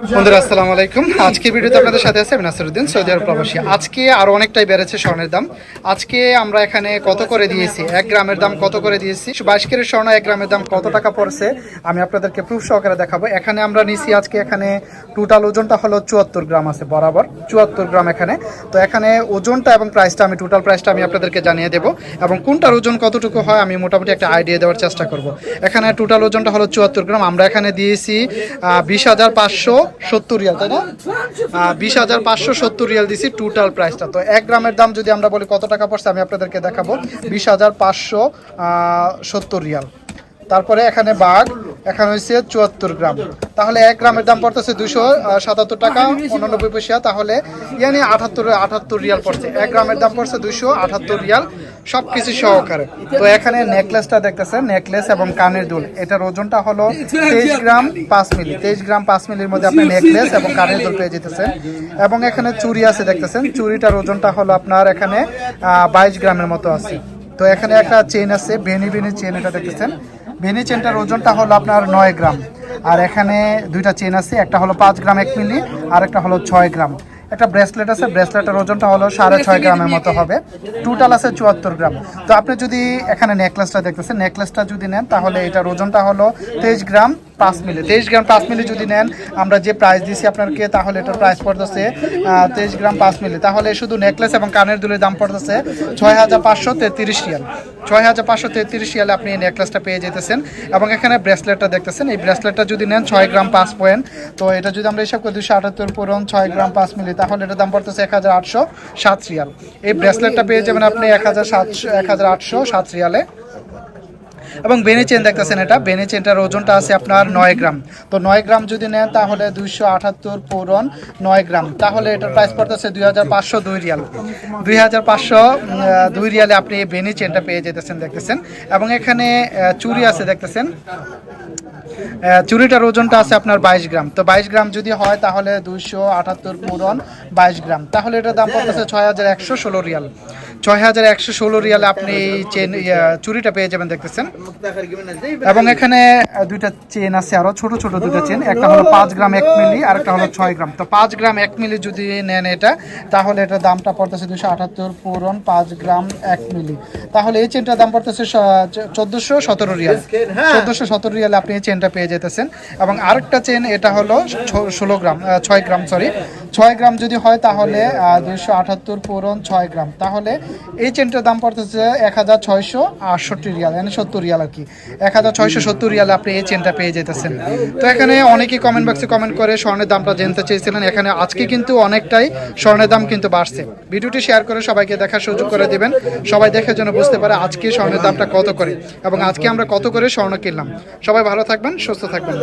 বন্ধুরা, আসসালামু আলাইকুম। আজকে ভিডিওতে আপনাদের সাথে আছে আমি নাসিরুদ্দিন, সৌদি আরব প্রবাসী। আজকে আরও অনেকটাই বেড়েছে স্বর্ণের দাম। আজকে আমরা এখানে কত করে দিয়েছি? এক গ্রামের দাম কত করে দিয়েছি? বাইশ কেরের স্বর্ণ, এক গ্রামের দাম কত টাকা পড়ছে? আমি আপনাদেরকে প্রুফ সহকারে দেখাবো। এখানে আমরা নিছি আজকে এখানে টোটাল ওজনটা হলো চুয়াত্তর গ্রাম আছে, বরাবর। চুয়াত্তর গ্রাম এখানে। তো এখানে ওজনটা এবং প্রাইসটা আমি টোটাল প্রাইসটা আমি আপনাদেরকে জানিয়ে দেবো। এবং কোনটার ওজন কতটুকু হয় আমি মোটামুটি একটা আইডিয়া দেওয়ার চেষ্টা করব। এখানে টোটাল ওজনটা হলো চুয়াত্তর গ্রাম। আমরা এখানে দিয়েছি বিশ হাজার পাঁচশো সত্তর রিয়াল, তাই না? বিশ হাজার পাঁচশো সত্তর রিয়াল দিছি টোটাল প্রাইসটা তো এক গ্রামের দাম যদি আমরা বলি কত টাকা পড়ছে, আমি আপনাদেরকে দেখাবো। বিশ হাজার পাঁচশো সত্তর রিয়াল। তারপরে এখানে বাঘ, এখানে হচ্ছে চুয়াত্তর গ্রাম। তাহলে এক গ্রামের দাম পড়তেছে দুশো সাতাত্তর টাকা, উননব্বই পয়সা। তাহলে, ইয়ানি আটাত্তর আটাত্তর রিয়াল পড়ছে। এক গ্রামের দাম পড়ছে দুশো আটাত্তর রিয়াল। সব কিছু সহকারে। তো এখানে নেকলেসটা দেখতেছেন নেকলেস এবং কানের দুল। এটার ওজনটা হলো তেইশ গ্রাম পাঁচ মিলি। তেইশ গ্রাম পাঁচ মিলির মধ্যে আপনি নেকলেস এবং কানের দুল পেয়ে যেতেছেন। এবং এখানে চুরি আছে দেখতেছেন। চুড়িটার ওজনটা হলো আপনার এখানে বাইশ গ্রামের মতো আছে। তো এখানে একটা চেন আছে বেনি বেনি চেন এটা দেখতেছেন। বেনি চেনটার ওজনটা হলো আপনার নয় গ্রাম। আর এখানে দুইটা চেন আছে, একটা হলো পাঁচ গ্রাম এক মিলি আর একটা হলো ছয় গ্রাম। একটা ব্রেসলেট আছে ব্রেসলেটের ওজনটা হলো সাড়ে ছয় গ্রামের মতো হবে। টোটাল আছে চুয়াত্তর গ্রাম। তো আপনি যদি এখানে নেকলেসটা দেখতেছেন নেকলেসটা যদি নেন তাহলে এটার ওজনটা হলো তেইশ গ্রাম। পাঁচ মিলে। তেইশ গ্রাম পাঁচ মিলি যদি নেন, আমরা যে প্রাইস দিছি আপনাকে, তাহলে এটার প্রাইস পড়তেছে তেইশ গ্রাম পাঁচ মিলি। তাহলে শুধু নেকলেস এবং কানের দুলের দাম পড়তেছে ছয় হাজার পাঁচশো তেত্রিশ রিয়াল। ছয় হাজার পাঁচশো তেত্রিশ রিয়ালে আপনি এই নেকলেসটা পেয়ে যেতেছেন। এবং এখানে ব্রেসলেটটা দেখতেছেন। এই ব্রেসলেটটা যদি নেন, ছয় গ্রাম পাঁচ পয়েন্ট তো এটা যদি আমরা হিসাব করি দুশো আটাত্তর পূরণ, ছয় গ্রাম পাঁচ মিলি, তাহলে এটার দাম পড়তেছে এক হাজার আটশো সাত রিয়াল। এই ব্রেসলেটটা পেয়ে যাবেন আপনি এক হাজার সাতশো এক হাজার আটশো সাত রিয়ালে। এবং বেনি চেন দেখতেছেন এটা। বেনি চেনটার ওজনটা আছে আপনার নয় গ্রাম। তো নয় গ্রাম যদি নেন তাহলে দুইশো আটাত্তর পূরণ নয় গ্রাম। তাহলে এটার প্রাইস পড়তেছে দুই হাজার পাঁচশো দুই রিয়াল। দুই হাজার পাঁচশো দুই রিয়ালে আপনি এই বেনি চেনটা পেয়ে যেতেছেন, দেখতেছেন। এবং এখানে চুরি আছে, দেখতেছেন। চুরিটার ওজনটা আছে আপনার বাইশ গ্রাম। তো বাইশ গ্রাম যদি হয় তাহলে দুইশো আটাত্তর পূরণ বাইশ গ্রাম। তাহলে এটার দাম পড়তেছে ছয় হাজার একশো ষোলো রিয়াল। ছয় হাজার একশো ষোলো রিয়ালে আপনি চেন চুরিটা পেয়ে যাবেন, দেখতেছেন। এবং এখানে দুইটা চেন আছে আরও ছোট ছোট দুটো চেন একটা হলো পাঁচ গ্রাম এক মিলি আর একটা হলো ছয় গ্রাম। তো পাঁচ গ্রাম এক মিলি যদি নেন এটা তাহলে এটার দামটা পড়তেছে দুশো আটাত্তর পূরণ পাঁচ গ্রাম এক মিলি। তাহলে এই চেনটার দাম পড়তেছে চোদ্দশো সতেরো রিয়াল। চোদ্দশো সতেরো রিয়ালে আপনি এই চেনটা পেয়ে যেতেছেন। এবং আরেকটা চেন এটা হলো ষোলো গ্রাম ছয় গ্রাম সরি ছয় গ্রাম যদি হয় তাহলে দুইশো আটাত্তর পূরণ ছয় গ্রাম। তাহলে এই চেনটার দাম পড়তেছে এক হাজার ছয়শো আটষট্টি রিয়াল মানে সত্তর রিয়াল আর কি। এক হাজার ছয়শো সত্তর রিয়ালে আপনি এই চেনটা পেয়ে যেতেছেন। তো এখানে অনেকেই কমেন্ট বক্সে কমেন্ট করে স্বর্ণের দামটা জানতে চেয়েছিলেন। এখানে আজকে কিন্তু অনেকটাই স্বর্ণের দাম কিন্তু বাড়ছে। ভিডিওটি শেয়ার করে সবাইকে দেখার সুযোগ করে দিবেন। সবাই দেখে যেন বুঝতে পারে আজকে স্বর্ণের দামটা কত করে এবং আজকে আমরা কত করে স্বর্ণ কিনলাম। সবাই ভালো থাকবেন, সুস্থ থাকবেন।